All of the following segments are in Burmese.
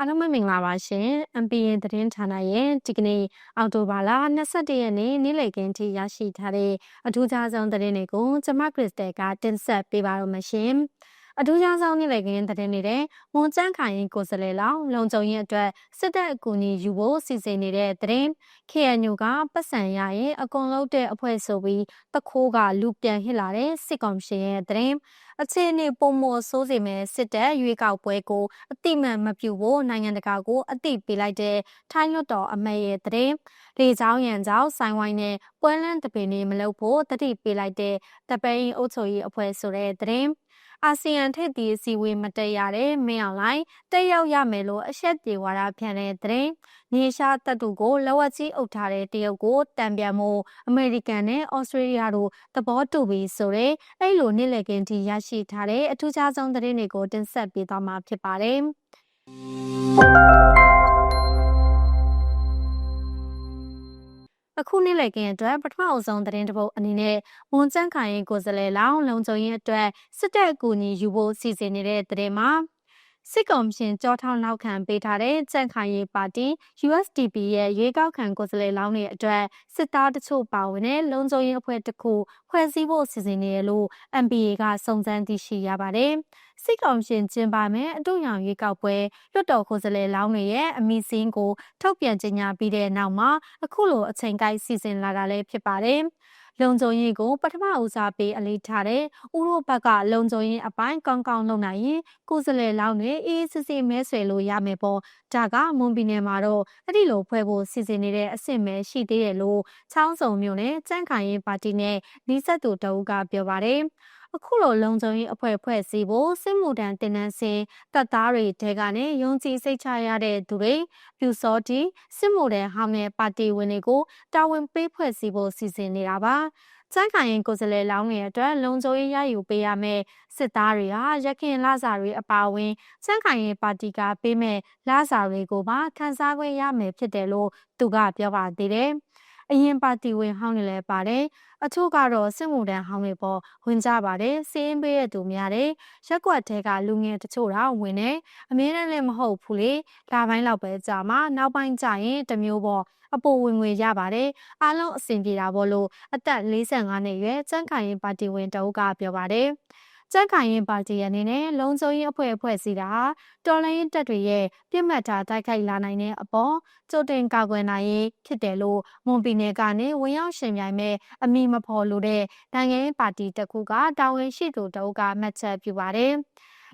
အားလုံးပဲမင်္ဂလာပါရှင် MPN သတင်းဌာနရဲ့ဒီကနေ့အောက်တိုဘာလ22ရက်နေ့နေ့လည်ခင်းထိရရှိထားတဲ့အထူးခြားဆုံးသတင်းတွေကိုကျွန်မခရစ်စတယ်ကတင်ဆက်ပေးပါရမရှင် အထူးခြားဆုံးနေ့လည်ခင်းသတင်းတွေမွန်ကျန်းခိုင်ကိုယ်စားလှယ်လောင်လုံခြုံရေးအတွက်စစ်တပ်အကူအညီယူဖို့စီစဉ်နေတဲ့သတင်း KNU ကပတ်စံရရင်အကုန်လုံးတဲ့အဖွဲ့ဆိုပြီးတခိုးကလူပြန်ဟစ်လာတဲ့စစ်ကောင်ရှင်ရဲ့သတင်းအခြေအနေပုံမဆိုးစေမဲ့စစ်တပ်ရွေးကောက်ပွဲကိုအတိမတ်မပြုဖို့နိုင်ငံတကာကိုအတိပေးလိုက်တဲ့ထိုင်းလွှတ်တော်အမတ်ရဲ့တဲ့လေချောင်းရံကြောင့်ဆိုင်းဝိုင်းနဲ့ပွဲလန်းတပင်တွေမလုပ်ဖို့တတိပေးလိုက်တဲ့တပိန်အုပ်ချုပ်ရေးအဖွဲ့ဆိုတဲ့တဲ့ အာဆီယံထိပ်သီးအစည်းအဝေးမတက်ရတဲ့မင်းအောင်လှိုင်တက်ရောက်ရမယ်လို့အဆက်ပြေဝါဒဖြန့်တဲ့တဲ့နေရှားတပ်တူကိုလက်ဝက်ကြီးအုပ်ထားတဲ့တရုတ်ကိုတံပြန်မှုအမေရိကန်နဲ့ဩစတြေးလျတို့သဘောတူပြီးဆိုတဲ့အဲ့လိုနေ့လည်ကင်းထိရရှိထားတဲ့အထူးခြားဆုံးသတင်းတွေကိုတင်ဆက်ပေးသွားမှာဖြစ်ပါတယ် အခုနေ့လည်ကင်းအတွက်ပထမအဆုံးသတင်းတပုတ်အနေနဲ့မွန်ကျန်းခိုင်ရင်ကိုယ်စားလှယ်လောင်းလုံခြုံရေးအတွက်စစ်တပ်အကူအညီယူဖို့စီစဉ်နေတဲ့သတင်းမှာ စစ်ကောင်ရှင်ကြောထောင်းနောက်ခံပေးထားတဲ့ကြန့်ခိုင်ရေးပါတီ USDP ရဲ့ရွေးကောက်ခံကိုယ်စားလှယ်လောင်းတွေအတွက်စစ်သားတချို့ပါဝင်တဲ့လုံခြုံရေးအဖွဲ့တစ်ခုဖွဲ့စည်းဖို့စီစဉ်နေတယ်လို့ MPA ကစုံစမ်းသိရှိရပါတယ်။စစ်ကောင်ရှင်ကျင်းပမယ်အတူရောင်ရွေးကောက်ပွဲလွတ်တော်ကိုယ်စားလှယ်လောင်းတွေရဲ့အမိစင်းကိုထုတ်ပြန်ကြေညာပြီးတဲ့နောက်မှာအခုလိုအချိန်ကိုက်စီစဉ်လာတာလည်းဖြစ်ပါတယ်။ လုံခြုံရေးကိုပထမဦးစားပေးအလေးထားတဲ့ဥရောပကလုံခြုံရေးအပိုင်းကောင်းကောင်းလုပ်နိုင်ရင်ကိုယ်စလဲလောင်းတွေအေးစစ်စစ်မဲဆွယ်လို့ရမယ်ပေါ့ဒါကမွန်ပြည်နယ်မှာတော့အဲ့ဒီလိုဖွဲ့ဖို့စီစဉ်နေတဲ့အဆင့်ပဲရှိသေးတယ်လို့ချောင်းစုံမြို့နယ်စန့်ခိုင်ရေးပါတီနဲ့နီးစပ်သူတအုပ်ကပြောပါတယ် အခုလိုလုံခြုံရေးအဖွဲ့ဖွဲ့စည်းဖို့စစ်မှုထမ်းတင်နန်းစင်တပ်သားတွေတဲကနေယုံကြည်စိတ်ချရတဲ့သူတွေပြူစောတီစစ်မှုထမ်းဟောင်းတဲ့ပါတီဝင်တွေကိုတာဝန်ပေးဖွဲ့စည်းဖို့စီစဉ်နေတာပါစမ်းခိုင်ရင်ကိုယ်စားလှယ်လောင်းတွေအတွက်လုံခြုံရေးရယူပေးရမယ်စစ်သားတွေဟာရခင်လစာတွေအပါအဝင်စမ်းခိုင်ရင်ပါတီကပေးမဲ့လစာတွေကိုပါခန်းစားခွင့်ရမယ်ဖြစ်တယ်လို့သူကပြောပါသေးတယ်။ အရင်ပါတီဝင်ဟောင်းတွေလည်းပါတယ်အချို့ကတော့စစ်မှုထမ်းဟောင်းတွေပေါ်ဝင်ကြပါတယ်စီးရင်ပေးတဲ့သူများတယ်ရက်ကွက်တဲကလူငယ်တချို့တော့ဝင်နေအမြဲတမ်းလည်းမဟုတ်ဘူးလေလာပိုင်းလောက်ပဲကြာမှနောက်ပိုင်းကျရင်တမျိုးပေါ့အပေါ်ဝင်ငွေရပါတယ်အားလုံးအဆင်ပြေတာပေါ့လို့အသက်45နှစ်ရွယ်စန့်ခိုင်ရင်ပါတီဝင်တအုပ်ကပြောပါတယ် ကြက်ခိုင်ရင်ပါတီအနေနဲ့လုံခြုံရေးအဖွဲ့အဖွဲ့စီတာတော်လိုင်းတပ်တွေရဲ့ပြစ်မှတ်ထားတိုက်ခိုက်လာနိုင်တဲ့အပေါ်ကြိုတင်ကာကွယ်နိုင်ရေးဖြစ်တယ်လို့မွန်ပြည်နယ်ကနေဝင်ရောက်ရှင်ပြိုင်မဲ့အမိမဖော်လို့တဲ့နိုင်ငံရေးပါတီတစ်ခုကတာဝန်ရှိသူတအုပ်ကမှတ်ချက်ပြုပါတယ်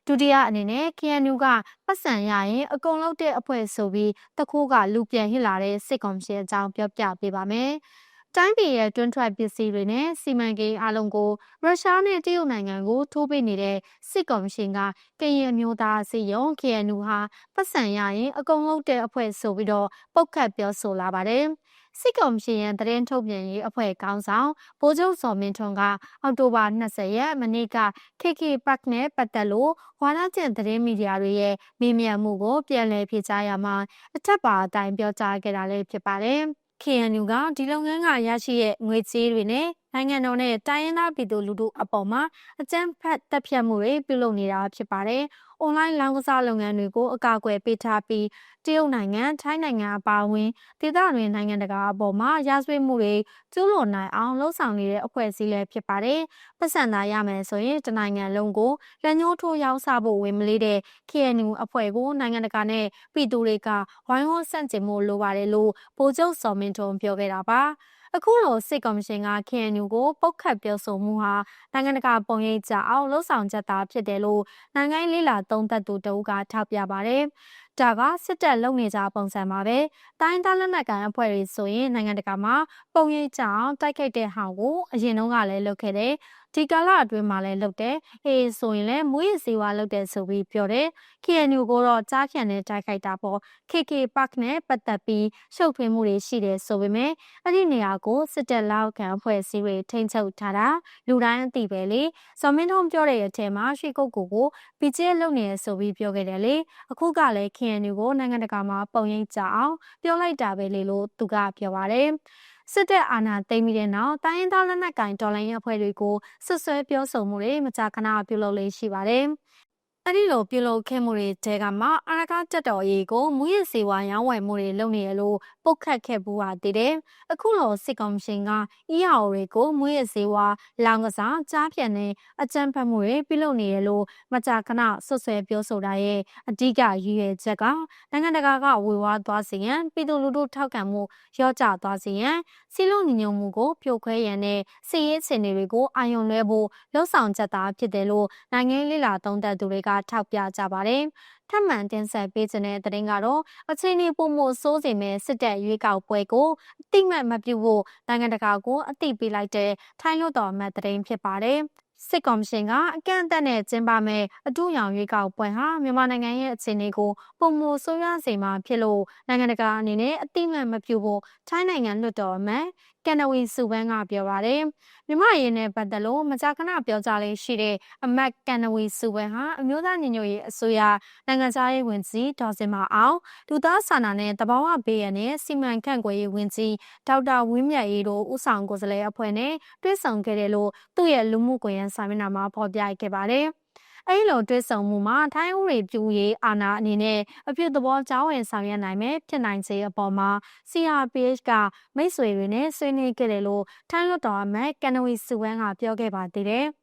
ဒုတိယအနေနဲ့ KNU ကပတ်စံရရင်အကုန်လုံးတဲ့အဖွဲ့ဆိုပြီးတခိုးကလူပြန်ဟစ်လာတဲ့စစ်ကောင်စီအကြောင်းပြောပြပေးပါမယ်။ တိုင်းပြည်ရဲ့တွန်းထွက်ပစ္စည်းတွေနဲ့စီမံကိန်းအလုံးကိုရုရှားနဲ့တရုတ်နိုင်ငံကိုထိုးပေးနေတဲ့စစ်ကော်မရှင်ကကရင်မျိုးသားစီယုံ KNU ဟာပတ်စံရရင်အကုန်လုံးတဲ့အဖွဲ့ဆိုပြီးတော့ပုတ်ခတ်ပြောဆိုလာပါတယ်။စစ်ကော်မရှင်ရဲ့တရင်ထုတ်ပြန်ရေးအဖွဲ့ကောင်းဆောင်ဗိုလ်ချုပ်စော်မင်းထွန်းကအောက်တိုဘာ20ရက်မနေ့က KK Park နဲ့ပတ်သက်လို့ဝါဒကျင်သတင်းမီဒီယာတွေရဲ့မေးမြန်းမှုကိုပြန်လည်ဖြေကြားရမှာအထက်ပါအတိုင်းပြောကြားခဲ့တာလည်းဖြစ်ပါတယ်။ KNU ကဒီလုပ်ငန်းကရရှိတဲ့ငွေကြေးတွေနဲ့ နိုင်ငံတော်နဲ့တိုင်းရင်းသားပြည်သူလူထုအပေါ်မှာအကြမ်းဖက်တပ်ဖြတ်မှုတွေပြုလုပ်နေတာဖြစ်ပါတယ်။ online လောင်းကစားလုပ်ငန်းတွေကိုအကာအကွယ်ပေးထားပြီးတရုတ်နိုင်ငံထိုင်းနိုင်ငံအပါအဝင်ဒေသတွင်းနိုင်ငံတကာအပေါ်မှာရာဇဝတ်မှုတွေကျူးလွန်နိုင်အောင်လှုံ့ဆော်နေတဲ့အဖွဲ့အစည်းလည်းဖြစ်ပါတယ်။ပတ်စံသာရမယ်ဆိုရင်တနိုင်ငံလုံးကိုလက်ညှိုးထိုးရောက်စားဖို့ဝင်မလေးတဲ့ KNU အဖွဲ့ကိုနိုင်ငံတကာနဲ့ပြည်သူတွေကဝိုင်းဝန်းဆန့်ကျင်မှုလိုပါတယ်လို့ဗိုလ်ချုပ်စော်မင်းထွန်းပြောခဲ့တာပါ။ အခုလိုစစ်ကော်မရှင်က KNU ကိုပုတ်ခတ်ပြောဆိုမှုဟာနိုင်ငံတကာပုံရိပ်ကြအောင်လှုံ့ဆော်ချက်သားဖြစ်တယ်လို့နိုင်ငံရေးလာသုံးသပ်သူတဦးကထောက်ပြပါတယ်။ဒါကစစ်တပ်လုံနေကြပုံစံပါပဲ။တိုင်းသားလက်နက်ကိုင်အဖွဲ့တွေဆိုရင်နိုင်ငံတကာမှာပုံရိပ်ကြအောင်တိုက်ခိုက်တဲ့ဟောင်ကိုအရင်တုန်းကလည်းလုပ်ခဲ့တယ်ဒီကာလအတွင်းမှာလည်းလုပ်တယ်။အေးဆိုရင်လည်းမွေးရစေဝါလုပ်တယ်ဆိုပြီးပြောတယ်။ KNU ကိုတော့ကြားဖြန့်နဲ့တိုက်ခိုက်တာပေါ့။ KK Park နဲ့ပတ်သက်ပြီးရှုပ်ထွေးမှုတွေရှိတယ်ဆိုပေမဲ့အဲ့ဒီနေရာကိုစစ်တပ်လောက်ခံအဖွဲ့အစည်းတွေထိန်းချုပ်ထားတာလူတိုင်းအသိပဲလေ။ဇော်မင်းထုံးပြောတဲ့အထက်မှာရွှေကုတ်ကိုကို BJ လုပ်နေရဆိုပြီးပြောခဲ့တယ်လေ။အခုကလည်း KNU ကိုနိုင်ငံတကာမှာပုံရိပ်ကြအောင်ပြောလိုက်တာပဲလေလို့သူကပြောပါတယ်။စစ်တပ်အာဏာသိမ်းပြီးတဲ့နောက်တိုင်းရင်းသားလက်နက်ကိုင်တော်လှန်ရေးအဖွဲ့တွေကိုဆွဆွဲပြောဆိုမှုတွေမကြာခဏပြုလုပ်လေးရှိပါတယ်။အဲ့ဒီလိုပြုလုပ်ခဲ့မှုတွေတဲကမှအရကားတက်တော်ရေးကိုမူရစေဝါရောင်းဝယ်မှုတွေလုပ်နေရလို့ပုတ်ခတ်ခဲ့ပူပါတည်တယ်။အခုလိုစစ်ကောင်ရှင်က EAO တွေကိုမူရစေဝါလောင်ကစားကြားဖြတ်နေအကြမ်းဖက်မှုတွေပြုလုပ်နေရလို့မကြာခဏဆွဆွဲပြောဆိုတာရဲ့အဓိကရည်ရွယ်ချက်ကနိုင်ငံတကာကဝေဝါးသွားစေရန်ပြည်သူလူထုထောက်ခံမှုရော့ကျသွားစေရန်စီလုံးညီညွတ်မှုကိုဖြိုခွဲရန်နဲ့စီရေးစင်တွေကိုအာရုံလွှဲဖို့လှုံ့ဆော်ချက်သားဖြစ်တယ်လို့နိုင်ငံလေးလာသုံးသပ်သူတွေကထောက်ပြကြပါတယ်။ထပ်မံတင်ဆက်ပေးခြင်းတဲ့သတင်းကတော့အချိန်ဒီပုံမှုစိုးစီမဲ့စစ်တပ်ရွေးကောက်ပွဲကိုအတိမတ်မပြုဖို့နိုင်ငံတကာကိုအတိပေးလိုက်တဲ့ထိုင်းလွှတ်တော်မှတ်သတင်းဖြစ်ပါတယ်။စစ်ကော်မရှင်ကအကန့်အသတ်နဲ့ကျင်းပမဲ့အတူရောင်ရွေးကောက်ပွဲဟာမြန်မာနိုင်ငံရဲ့အခြေအနေကိုပုံမဆိုးရွားစေမှာဖြစ်လို့နိုင်ငံတကာအနေနဲ့အတိမတ်မပြုဖို့ထိုင်းနိုင်ငံလွှတ်တော်အမတ် ကန်နဝီစုဘန်းကပြောပါတယ်မြမရင်းနဲ့ပတ်သက်လို့မကြာခဏပြောကြလေးရှိတဲ့အမတ်ကန်နဝီစုဘန်းဟာအမျိုးသားညီညွတ်ရေးအစိုးရနိုင်ငံသားရေးဝန်ကြီးဒေါ်စင်မအောင်လူသားစာနာနဲ့တဘာဝဘေးရန်နဲ့စီမံခန့်ခွဲရေးဝန်ကြီးဒေါက်တာဝင်းမြတ်ရေးတို့ဦးဆောင်ကိုယ်စားလှယ်အဖွဲ့နဲ့တွဲဆောင်ခဲ့တယ်လို့သူ့ရဲ့လူမှုကွန်ရက်စာမျက်နှာမှာဖော်ပြခဲ့ပါတယ်။ အဲဒီလိုတွဲဆုံမှုမှာထိုင်းဥရေပြူရေးအာဏာအနေနဲ့အပြုသဘောကြောင်းဝင်ဆောင်ရွက်နိုင်မယ်ဖြစ်နိုင်စေအပေါ်မှာ CRPH ကမိတ်ဆွေတွေနဲ့ဆွေးနွေးခဲ့တယ်လို့ထိုင်းလွှတ်တော်အမတ်ကန်နဝီစုဝမ်းကပြောခဲ့ပါသေးတယ်။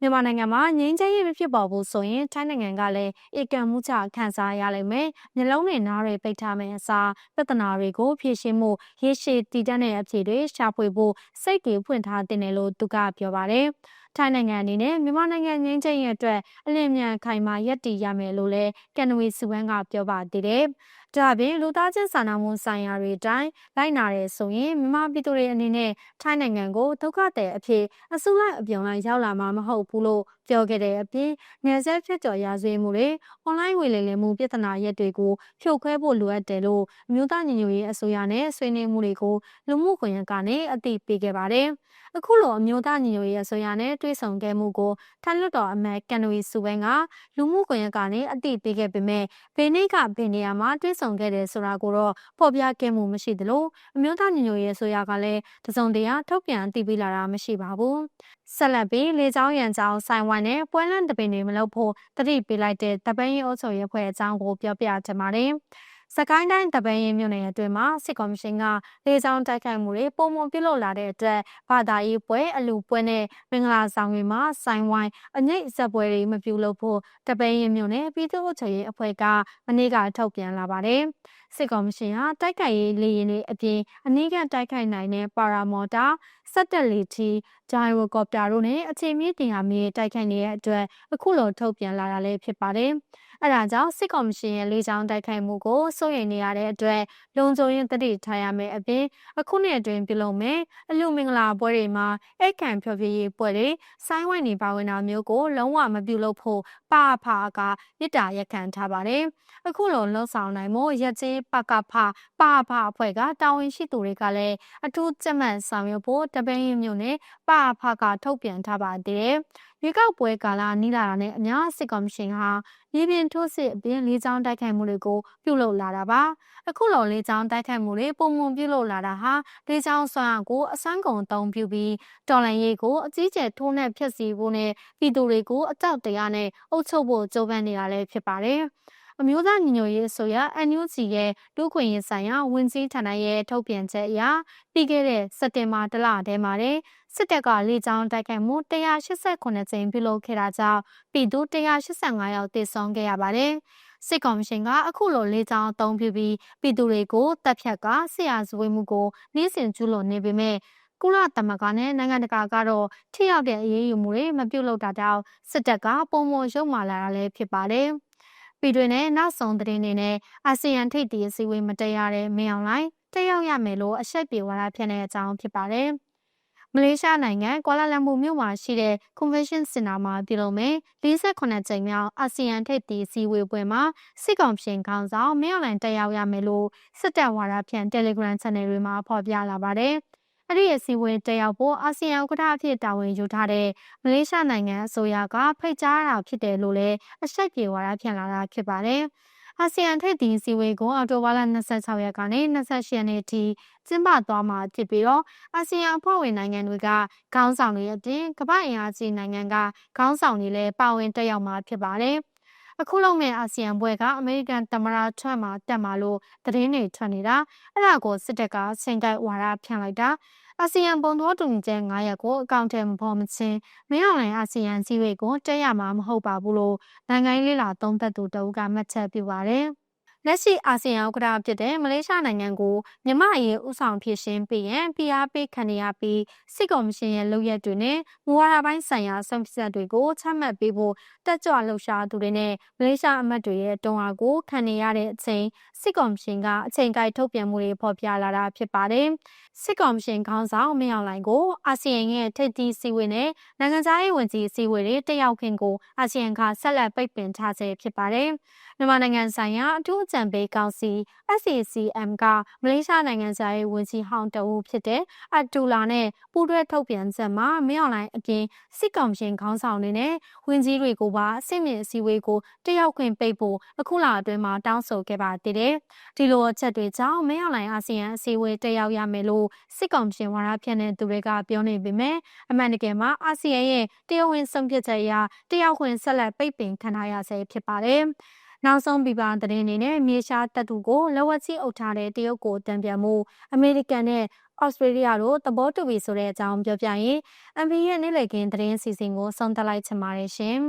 မြန်မာနိုင်ငံမှာငြိမ်းချမ်းရေးမဖြစ်ပေါ်ဘူးဆိုရင်ထိုင်းနိုင်ငံကလည်းဧကံမှုချခံစားရလိမ့်မယ်။မျိုးလုံးနဲ့နားတွေပိတ်ထားမယ်အစားပြဿနာတွေကိုဖြေရှင်းမှုရေရှည်တည်တတ်တဲ့အဖြစ်တွေရှာဖွေဖို့စိတ်တွေဖွင့်ထားတင်တယ်လို့သူကပြောပါတယ်။ထိုင်းနိုင်ငံအနေနဲ့မြန်မာနိုင်ငံငင်းချင်းရဲ့အတွက်အလင်းမြန်ခိုင်မာရပ်တည်ရမယ်လို့လည်းကန်နဝီစုဝမ်းကပြောပါသေးတယ်။ ဒါပြင်လူသားချင်းစာနာမှုဆိုင်ရာတွေတိုင်းလိုက်နာရဲဆိုရင်မြန်မာပြည်သူတွေအနေနဲ့ထိုင်းနိုင်ငံကိုဒုက္ခသည်အဖြစ်အစုလိုက်အပြုံလိုက်ရောက်လာမှာမဟုတ်ဘူးလို့ပြောခဲ့တဲ့အပြင်ငယ်ဆက်ဖြစ်တော်ရာဇဝမှုတွေအွန်လိုင်းဝေလည်လည်မှုပြဿနာရက်တွေကိုဖြိုခွဲဖို့လိုအပ်တယ်လို့အမျိုးသားညီညွတ်ရေးအစိုးရနဲ့ဆွေးနွေးမှုတွေကိုလူမှုကွန်ရက်ကနေအသိပေးခဲ့ပါတယ်။ အခုလိုအမျိုးသားညီညွတ်ရေးအစိုးရနဲ့တွဲဆုံခဲ့မှုကိုထိုင်းလွှတ်တော်အမတ်ကန်နဝီစုဝင်းကလူမှုကွန်ရက်ကနေအသိပေးခဲ့ပေမဲ့ဘယ်နေ့ကဘယ်နေရာမှာတွဲဆုံခဲ့တယ်ဆိုတာကိုတော့ဖော်ပြခဲ့မှုမရှိသလိုအမျိုးသားညီညွတ်ရေးအစိုးရကလည်းတစုံတရာထုတ်ပြန်အသိပေးလာတာမရှိပါဘူးဆက်လက်ပြီးလေချောင်းရံချောင်းဆိုင်ဝမ်နဲ့ပွဲလန့်တပင်တွေမလုပ်ဖို့တတိပေးလိုက်တဲ့တပင်းရေးအုပ်ချုပ်ရေးဖွဲ့အကြောင်းကိုပြောပြချင်ပါတယ်။ စကိုင်းတိုင်းတပင်းရင်မြို့နယ်အတွင်းမှာစစ်ကော်မရှင်ကလေကြောင်းတိုက်ခိုက်မှုတွေပုံမှန်ပြုလုပ်လာတဲ့အတွက်ဘာသာရေးပွဲအလူပွဲနဲ့မင်္ဂလာဆောင်တွေမှာဆိုင်ဝိုင်းအငိတ်ဇက်ပွဲတွေမပြုလုပ်ဖို့တပင်းရင်မြို့နယ်ပြည်သူ့အုပ်ချုပ်ရေးအဖွဲ့ကမနေ့ကထုတ်ပြန်လာပါတယ်စစ်ကော်မရှင်ဟာတိုက်ခိုက်ရေးလေယာဉ်တွေအပြင်အနည်းကတိုက်ခိုက်နိုင်တဲ့ပါရာမော်တာစက်တက်လီတီဂျိုင်ရိုကော်ပတာတို့နဲ့အခြေမြင့်တင်ဟာမြေတိုက်ခိုက်နေတဲ့အတွက်အခုလိုထုတ်ပြန်လာတာလည်းဖြစ်ပါတယ်။ အဲဒါကြောင့်စစ်ကော်မရှင်ရဲ့လေကြောင်းတိုက်ခိုက်မှုကိုစိုးရိမ်နေရတဲ့အတွက်လုံခြုံရေးတတိထားရမယ်အပြင်အခုနှစ်အတွင်းပြုလုပ်မယ်အလူမင်္ဂလာပွဲတွေမှာအိတ်ခံဖြောပြရေးပွဲတွေဆိုင်းဝိုင်းနေပါဝင်တာမျိုးကိုလုံးဝမပြုလုပ်ဖို့ပါဖာကမြစ်တာရက်ခံထားပါတယ်အခုလိုလှုပ်ဆောင်နိုင်မှုရက်ချင်းပကဖပါဖာအဖွဲ့ကတာဝန်ရှိသူတွေကလည်းအထူးကြက်မှတ်ဆောင်ရွက်ဖို့တပင်းရင်မျိုးနဲ့ပါဖာကထုတ်ပြန်ထားပါသေးတယ် ရွေးကောက်ပွဲကာလနီးလာတာနဲ့အများစစ်ကော်မရှင်ဟာမြေပြင်ထိုးစစ်အပြင်လေးချောင်းတိုက်ခိုက်မှုတွေကိုပြုလုပ်လာတာပါအခုလိုလေးချောင်းတိုက်ခိုက်မှုတွေပုံမှန်ပြုလုပ်လာတာဟာလေးချောင်းဆွမ်းကိုအစမ်းကုန်အသုံးပြုပြီးတော်လန်ရေးကိုအကြီးကျယ်ထိုးနှက်ဖျက်ဆီးဖို့နဲ့ပြည်သူတွေကိုအကြောက်တရားနဲ့အုပ်ချုပ်ဖို့ကြိုးပမ်းနေတာလည်းဖြစ်ပါတယ် အမျိုးသားညီညွတ်ရေးဆိုရ NUG ရဲ့ဒုခွင့်ရေးဆိုင်ရာဝန်ကြီးဌာနရဲ့ထုတ်ပြန်ချက်အရပြီးခဲ့တဲ့စက်တင်ဘာလလထဲမှာတဲ့စစ်တပ်ကလေကြောင်းတိုက်ခိုက်မှု189ကြိမ်ပြုလုပ်ခဲ့တာကြောင့်ပြည်သူ185ယောက်သေဆုံးခဲ့ရပါတယ်။စစ်ကောင်ရှင်ကအခုလိုလေကြောင်းအသုံးပြုပြီးပြည်သူတွေကိုတပ်ဖြတ်ကဆရာဇဝေမှုကိုနှင်းစင်ကျူးလွန်နေပေမဲ့ကုလသမဂ္ဂနဲ့နိုင်ငံတကာကတော့ထိရောက်တဲ့အရေးယူမှုတွေမပြုလုပ်တာကြောင့်စစ်တပ်ကပုံမရုံမာလာတာလည်းဖြစ်ပါတယ်။ ပြည်တွင်းနဲ့နောက်ဆုံးသတင်းတွေနဲ့အာဆီယံထိပ်သီးအစည်းအဝေးမတရားတဲ့မင်းအောင်လှိုင်တက်ရောက်ရမယ်လို့အဆက်ပြေဝါဒဖြစ်နေတဲ့အကြောင်းဖြစ်ပါတယ်။မလေးရှားနိုင်ငံကွာလာလမ်ပူမြို့မှာရှိတဲ့ Convention Center မှာပြုလုပ်မယ့်48ကြိမ်မြောက်အာဆီယံထိပ်သီးစည်းဝေးပွဲမှာစစ်ကောင်ပြင်ခေါင်းဆောင်မင်းအောင်လှိုင်တက်ရောက်ရမယ်လို့စစ်တပ်ဝါဒဖြန့် Telegram Channel တွေမှာဖော်ပြလာပါတယ်။ အဲ့ဒီအစည်းအဝေးတက်ရောက်ဖို့အာဆီယံဥက္ကဋ္ဌအဖြစ်တာဝန်ယူထားတဲ့မလေးရှားနိုင်ငံအစိုးရကဖိတ်ကြားတာဖြစ်တယ်လို့လည်းအဆက်ပြေဝါဒဖြန့်လာတာဖြစ်ပါတယ်။အာဆီယံထိပ်သီးစည်းဝေးကိုအော်တိုဘာလ26ရက်ကနေ28ရက်နေ့ထိကျင်းပသွားမှာဖြစ်ပြီးတော့အာဆီယံအဖွဲ့ဝင်နိုင်ငံတွေကခေါင်းဆောင်တွေအပြင်ကမ္ဘာ့အင်အားကြီးနိုင်ငံကခေါင်းဆောင်တွေလည်းပါဝင်တက်ရောက်မှာဖြစ်ပါတယ် အခုလုံးမဲ့အာဆီယံဘွဲကအမေရိကန်သမ္မတထရမ့်မှာတက်မှာလို့သတင်းတွေထွက်နေတာအဲ့ဒါကိုစစ်တပ်ကစင်ကိုက်ဝါဒဖြန့်လိုက်တာအာဆီယံဘုံသောတူညီချက်9ရပ်ကိုအကောင့်ထဲမပေါ်မချင်းမင်းအောင်လှိုင်အာဆီယံစည်းဝေးကိုတက်ရမှာမဟုတ်ပါဘူးလို့နိုင်ငံရေးလေးလာသုံးသပ်သူတအုပ်ကမှတ်ချက်ပြုပါတယ်။ လက်ရှိအာဆီယံဥက္ကဋ္ဌဖြစ်တဲ့မလေးရှားနိုင်ငံကိုမြမအရေးဥဆောင်ဖြစ်ရှင်ပြီးရင် PR ပေးခံရပြီးစစ်ကော်မရှင်ရဲ့လုပ်ရက်တွေနဲ့မူဝါဒပိုင်းဆိုင်ရာဆုံးဖြတ်ချက်တွေကိုချမှတ်ပေးဖို့တက်ကြွလှုပ်ရှားသူတွေနဲ့မလေးရှားအမတ်တွေရဲ့တွန်းအားကိုခံနေရတဲ့အချိန်စစ်ကော်မရှင်ကအချိန်ကိုက်ထုတ်ပြန်မှုတွေဖော်ပြလာတာဖြစ်ပါတယ်။ စစ်ကော်မရှင်ခေါင်းဆောင်မင်းအောင်လှိုင်ကိုအာဆီယံရဲ့ထိပ်သီးစည်းဝေးနဲ့နိုင်ငံခြားရေးဝန်ကြီးစည်းဝေးတွေတက်ရောက်ခင်ကိုအာဆီယံကဆက်လက်ပိတ်ပင်ထားဆဲဖြစ်ပါတယ်။မြန်မာနိုင်ငံဆိုင်ရာအထူးအကြံပေးကောင်စီ SACM ကမလေးရှားနိုင်ငံသားရေးဝန်ကြီးဟောင်းတဦးဖြစ်တဲ့အတူလာနဲ့ပူးတွဲထုတ်ပြန်ချက်မှာမင်းအောင်လှိုင်အပြင်စစ်ကောင်ရှင်ခေါင်းဆောင်တွေနဲ့ဝန်ကြီးတွေကိုပါအစစ်မြင့်အစည်းအဝေးကိုတက်ရောက်ခွင့်ပိတ်ဖို့အခုလအတွင်းမှာတောင်းဆိုခဲ့ပါသေးတယ်။ဒီလိုအချက်တွေကြောင့်မင်းအောင်လှိုင်အာဆီယံအစည်းအဝေးတက်ရောက်ရမယ်လို့စစ်ကောင်ရှင်ဝါဒဖြန့်တဲ့သူတွေကပြောနေပေမဲ့အမှန်တကယ်မှာအာဆီယံရဲ့တရားဝင်ဆုံးဖြတ်ချက်အရတက်ရောက်ခွင့်ဆက်လက်ပိတ်ပင်ခံထားရဆဲဖြစ်ပါတယ်။နောက်ဆုံးပြပသတင်းအနေနဲ့မြေရှားတပ်သူကိုလက်ဝက်ချီအုပ်ထားတဲ့တရုတ်ကိုတံပြန်မှုအမေရိကန်နဲ့ဩစတြေးလျတို့သဘောတူပြီဆိုတဲ့အကြောင်းပြောပြရင် MV ရဲ့နေ့လည်ခင်းသတင်းစီစဉ်ကိုဆုံးသက်လိုက်ချင်ပါတယ်ရှင်။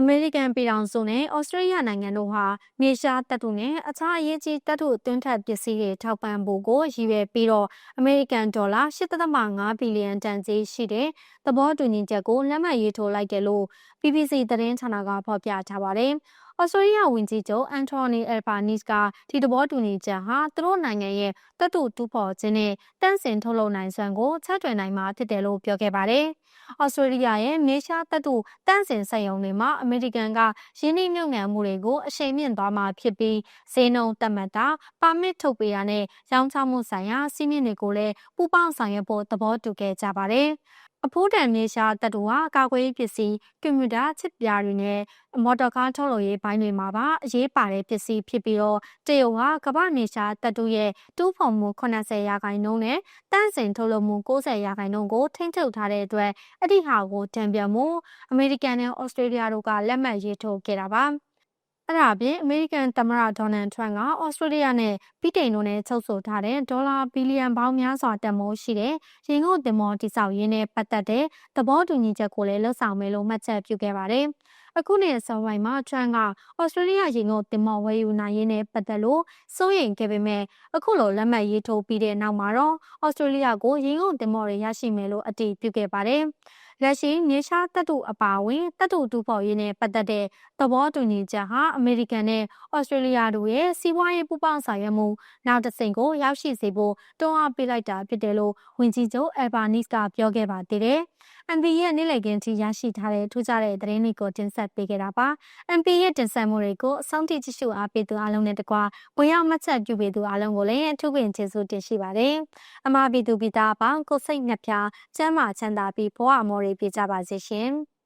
အမေရိကန်ပြည်ထောင်စုနဲ့ဩစတြေးလျနိုင်ငံတို့ဟာမြေရှားတပ်ထုနဲ့အခြားအရေးကြီးတပ်ထုအတွင်းထပ်ပစ္စည်းတွေထောက်ပံ့ဖို့ကိုရည်ရွယ်ပြီးတော့အမေရိကန်ဒေါ်လာ8.5ဘီလီယံတန်ကြေးရှိတဲ့သဘောတူညီချက်ကိုလက်မှတ်ရေးထိုးလိုက်တယ်လို့ BBC သတင်းဌာနကဖော်ပြထားပါတယ်။ဩစတြေးလျဝန်ကြီးချုပ်အန်တိုနီအယ်ဘာနီစ်ကဒီသဘောတူညီချက်ဟာသူတို့နိုင်ငံရဲ့တပ်တူတူဖော်ခြင်းနဲ့တန့်စင်ထုတ်လုပ်နိုင်စွမ်းကိုချက်တွင်နိုင်မှာဖြစ်တယ်လို့ပြောခဲ့ပါတယ်။ ဩစတြေးလျရဲ့မေရှားတပ်တူတန့်စင်စက်ရုံတွေမှာအမေရိကန်ကရင်းနှီးမြှုပ်နှံမှုတွေကိုအရှိန်မြင့်သွားမှာဖြစ်ပြီးဈေးနှုန်းတက်မှတ်တာပါမစ်ထုတ်ပေးရတဲ့ရောင်းချမှုဆိုင်ရာစီးမြင့်တွေကိုလည်းပူးပေါင်းဆောင်ရွက်ဖို့သဘောတူခဲ့ကြပါတယ်။ အဖိုးတန်မြေရှားတပ်တို့ဟာကာကွယ်ရေးပစ္စည်းကွန်ပျူတာချစ်ပြားတွေနဲ့မော်တော်ကားထုတ်လုပ်ရေးဘိုင်းတွေမှာပါအရေးပါတဲ့ပစ္စည်းဖြစ်ပြီးတော့တရုတ်ဟာကမ္ဘာမြေရှားတပ်တို့ရဲ့တူးဖော်မှု80ရာခိုင်နှုန်းနဲ့တန့်စင်ထုတ်လုပ်မှု90ရာခိုင်နှုန်းကိုထိန်းချုပ်ထားတဲ့အတွက်အတိဟာကိုတံပြန်မှုအမေရိကန်နဲ့ဩစတြေးလျတို့ကလက်မှတ်ရေးထိုးခဲ့တာပါ။ အဲ့ဒါအပြင်အမေရိကန်သမ္မတဒေါ်နယ်ထရန့်ကဩစတြေးလျနဲ့ပြည်တိန်တို့နဲ့ချုပ်ဆိုထားတဲ့ဒေါ်လာဘီလီယံပေါင်းများစွာတန်ဖိုးရှိတဲ့ရင်ငုတ်တင်မောတိဆောက်ရင်းနဲ့ပတ်သက်တဲ့သဘောတူညီချက်ကိုလည်းလှုပ်ဆောင်မယ်လို့မှတ်ချက်ပြုခဲ့ပါတယ်။အခုနှစ်အစောပိုင်းမှာထရန့်ကဩစတြေးလျရေငုတ်တင်မော်ဝယ်ယူနိုင်ရင်းနဲ့ပတ်သက်လို့စိုးရိမ်ခဲ့ပေမဲ့အခုလိုလက်မှတ်ရေးထိုးပြီးတဲ့နောက်မှာတော့ဩစတြေးလျကိုရေငုတ်တင်မော်တွေရရှိမယ်လို့အတည်ပြုခဲ့ပါတယ်။ လက်ရှိမြေရှားတပ်တုအပါအဝင်တပ်တုတူဖော်ရေးနဲ့ပတ်သက်တဲ့သဘောတူညီချက်ဟာအမေရိကန်နဲ့ဩစတြေးလျတို့ရဲ့စီးပွားရေးပူးပေါင်းဆောင်ရွက်မှုနောက်တစ်ဆင့်ကိုရောက်ရှိစေဖို့တွန်းအားပေးလိုက်တာဖြစ်တယ်လို့ဝန်ကြီးချုပ်အယ်ဘာနစ်ကပြောခဲ့ပါသေးတယ်။ MP ရဲ့နေ့လည်ခင်းထိရရှိထားတဲ့ထူးခြားတဲ့သတင်းတွေကိုတင်ဆက်ပေးခဲ့တာပါ။ MP ရဲ့တင်ဆက်မှုတွေကိုအဆုံးထိကြည့်ရှုအားပေးသူအားလုံးနဲ့တကွာဝင်ရောက်မှတ်ချက်ပြုပေးသူအားလုံးကိုလည်းအထူးပင်ကျေးဇူးတင်ရှိပါတယ်။အမပြည်သူပြည်သားအပေါင်းကိုစိတ်နှပြချမ်းမာချမ်းသာပြီးဘဝအမော်တွေပြကြပါစေရှင်။